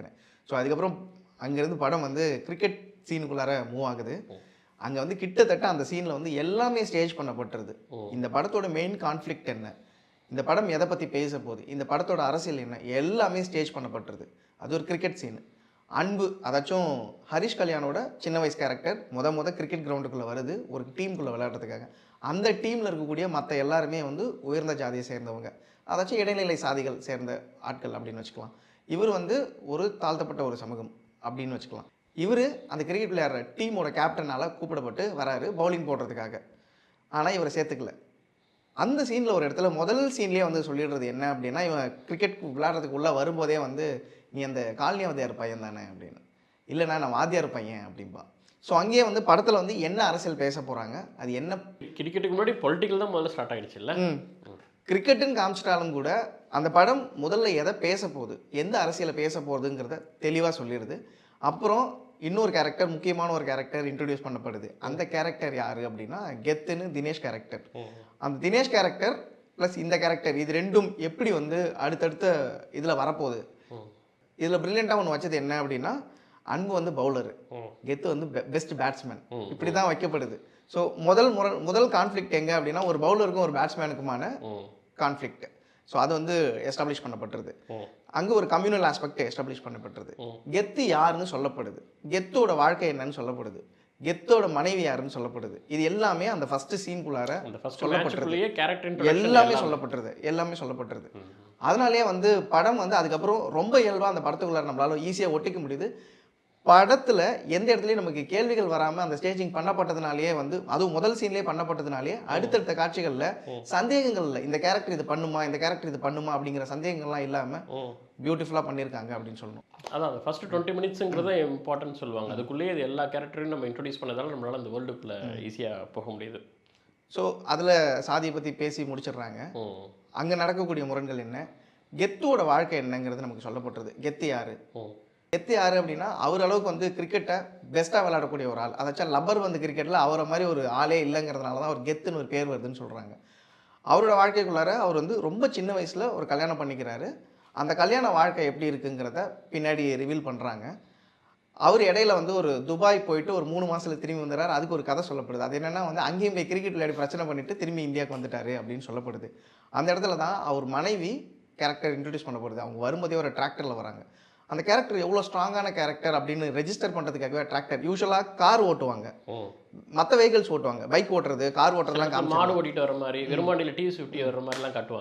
நினைக்கிறேன். ஸோ அதுக்கப்புறம் அங்கேருந்து படம் வந்து கிரிக்கெட் சீனுக்குள்ளார மூவ் ஆகுது. அங்கே வந்து கிட்டத்தட்ட அந்த சீனில் வந்து எல்லாமே ஸ்டேஜ் பண்ணப்பட்டுருது இந்த படத்தோட மெயின் கான்ஃப்ளிக்ட் என்ன? இந்த படம் எதை பற்றி பேச போகுது? இந்த படத்தோட அரசியல் என்ன? எல்லாமே ஸ்டேஜ் பண்ணப்பட்டுருது அது ஒரு கிரிக்கெட் சீனு அன்பு அதாச்சும் ஹரிஷ் கல்யாணோட சின்ன வயசு கேரக்டர் முத முத கிரிக்கெட் கிரவுண்டுக்குள்ளே வருது ஒரு டீமுக்குள்ளே விளையாடுறதுக்காக. அந்த டீமில் இருக்கக்கூடிய மற்ற எல்லாருமே வந்து உயர்ந்த ஜாதியை சேர்ந்தவங்க. அதாச்சும் இடைநிலை சாதிகள் சேர்ந்த ஆட்கள் அப்படின்னு வச்சுக்கலாம். இவர் வந்து ஒரு தாழ்த்தப்பட்ட ஒரு சமூகம் அப்படின்னு வச்சுக்கலாம். இவர் அந்த கிரிக்கெட் விளையாடுற டீமோட கேப்டனால் கூப்பிடப்பட்டு வராரு பவுலிங் போடுறதுக்காக. ஆனால் இவரை சேர்த்துக்கல. அந்த சீனில் ஒரு இடத்துல முதல் சீன்லேயே வந்து சொல்லிடுறது என்ன அப்படின்னா இவன் கிரிக்கெட் விளையாடுறதுக்கு உள்ளே வரும்போதே வந்து நீ அந்த காலனி வாத்தியார் பையன் தானே அப்படின்னு. இல்லைண்ணா நான் வாத்தியார் பையன் அப்படின்பா ஸோ அங்கேயே வந்து படத்தில் வந்து என்ன அரசியல் பேச போகிறாங்க அது என்ன கிரிக்கெட்டுக்கு முன்னாடி பொலிட்டிக்கல் தான் முதல்ல ஸ்டார்ட் ஆயிடுச்சு இல்ல. கிரிக்கெட்டுன்னு காமிச்சிட்டாலும் கூட அந்த படம் முதல்ல எதை பேச போகுது எந்த அரசியலை பேச போகுதுங்கிறத தெளிவாக சொல்லிடுது அப்புறம் இன்னொரு கேரக்டர் முக்கியமான ஒரு கேரக்டர் இன்ட்ரடியூஸ் பண்ணப்படுது. அந்த கேரக்டர் யார் அப்படின்னா கெத்துன்னு தினேஷ் கேரக்டர் அந்த தினேஷ் கேரக்டர் ப்ளஸ் இந்த கேரக்டர் இது ரெண்டும் எப்படி வந்து அடுத்தடுத்த இதில் வரப்போகுது? இதில் ப்ரில்லியண்ட்டாக ஒன்று வச்சது என்ன அப்படின்னா அன்பு வந்து பவுலரு கெத்து வந்து பெஸ்ட் பேட்ஸ்மேன் இப்படி தான் வைக்கப்படுது. ஸோ முதல் முறை முதல் கான்ஃப்ளிக்ட் எங்கே அப்படின்னா ஒரு பவுலருக்கும் ஒரு பேட்ஸ்மேனுக்குமான கான்ஃப்ளிக்ட் ஸோ அது வந்து எஸ்டாப்ளிஷ் பண்ணப்பட்டிருது. அங்கே ஒரு கம்யூனல் ஆஸ்பெக்ட் எஸ்டாப்ளிஷ் பண்ணப்பட்டிருது. கெத்து யாருன்னு சொல்லப்படுது. கெத்தோட வாழ்க்கை என்னன்னு சொல்லப்படுது. கெத்தோட மனைவி யாருன்னு சொல்லப்படுது. இது எல்லாமே அந்த ஃபர்ஸ்ட் சீன்குள்ளார சொல்லப்பட்டிருது. எல்லாமே சொல்லப்பட்டிருது. எல்லாமே சொல்லப்பட்டிருது. அதனாலேயே வந்து படம் வந்து அதுக்கப்புறம் ரொம்ப இயல்பாக அந்த படத்துக்குள்ளார நம்மளால ஈஸியாக ஒட்டிக்க முடியுது. படத்தில் எந்த இடத்துலையும் நமக்கு கேள்விகள் வராமல் அந்த ஸ்டேஜிங் பண்ணப்பட்டதுனாலேயே வந்து அதுவும் முதல் சீன்லேயே பண்ணப்பட்டதுனாலே அடுத்தடுத்த காட்சிகளில் சந்தேகங்கள் இல்லை. இந்த கேரக்டர் இது பண்ணுமா இந்த கேரக்டர் இது பண்ணுமா அப்படிங்கிற சந்தேகங்கள்லாம் இல்லாமல் பியூட்டிஃபுல்லாக பண்ணியிருக்காங்க அப்படின்னு சொல்லணும். அதான் ஃபர்ஸ்ட் டுவெண்ட்டி மினிட்ஸுங்கிறத இம்பார்ட்டன்ட் சொல்லுவாங்க. அதுக்குள்ளேயே இது எல்லா கேரக்டரையும் நம்ம இன்ட்ரடியூஸ் பண்ணதால நம்மளால அந்த வேர்ல்டுக்குள்ள ஈஸியாக போக முடியுது. ஸோ அதில் சாதியை பற்றி பேசி முடிச்சிடுறாங்க. அங்கே நடக்கக்கூடிய முரண்கள் என்ன? கெத்தோட வாழ்க்கை என்னங்கிறது நமக்கு சொல்லப்பட்டிருது. கெத்து யாரு? எத்து யார் அப்படின்னா அவர் அளவுக்கு வந்து கிரிக்கெட்டை பெஸ்ட்டாக விளையாடக்கூடிய ஒரு ஆள். அதாச்சும் லப்பர் வந்து கிரிக்கெட்டில் அவரை மாதிரி ஒரு ஆளே இல்லைங்கிறதுனால தான் அவர் கெத்துன்னு ஒரு பேர் வருதுன்னு சொல்கிறாங்க அவரோட வாழ்க்கைக்குள்ளார அவர் வந்து ரொம்ப சின்ன வயசில் ஒரு கல்யாணம் பண்ணிக்கிறாரு. அந்த கல்யாண வாழ்க்கை எப்படி இருக்குங்கிறத பின்னாடி ரிவீல் பண்ணுறாங்க அவர் இடையில வந்து ஒரு துபாய் போயிட்டு ஒரு மூணு மாதத்தில் திரும்பி வந்துடுறாரு அதுக்கு ஒரு கதை சொல்லப்படுது. அது என்னன்னா வந்து அங்கேயும் போய் கிரிக்கெட் விளையாடி பிரச்சனை பண்ணிட்டு திரும்பி இந்தியாவுக்கு வந்துட்டாரு அப்படின்னு சொல்லப்படுது. அந்த இடத்துல தான் அவர் மனைவி கேரக்டர் இன்ட்ரடியூஸ் பண்ணப்படுது அவங்க வரும்போதே ஒரு டிராக்டரில் வராங்க. அந்த கேரக்டர் எவ்வளோ ஸ்ட்ராங்கான கேரக்டர் அப்படின்னு ரெஜிஸ்டர் பண்ணுறதுக்காகவே டிராக்டர் யூஸ்வலாக கார் ஓட்டுவாங்க. மற்ற வெஹிக்கிள்ஸ் ஓட்டுவாங்க. பைக் ஓட்டுறது கார் ஓட்டுறதுலாம் மாடு ஓட்டிட்டு வர மாதிரி வெறுமாண்டியில் டிவி ஃபிஃப்டி வர்ற மாதிரிலாம் காட்டுவாங்க.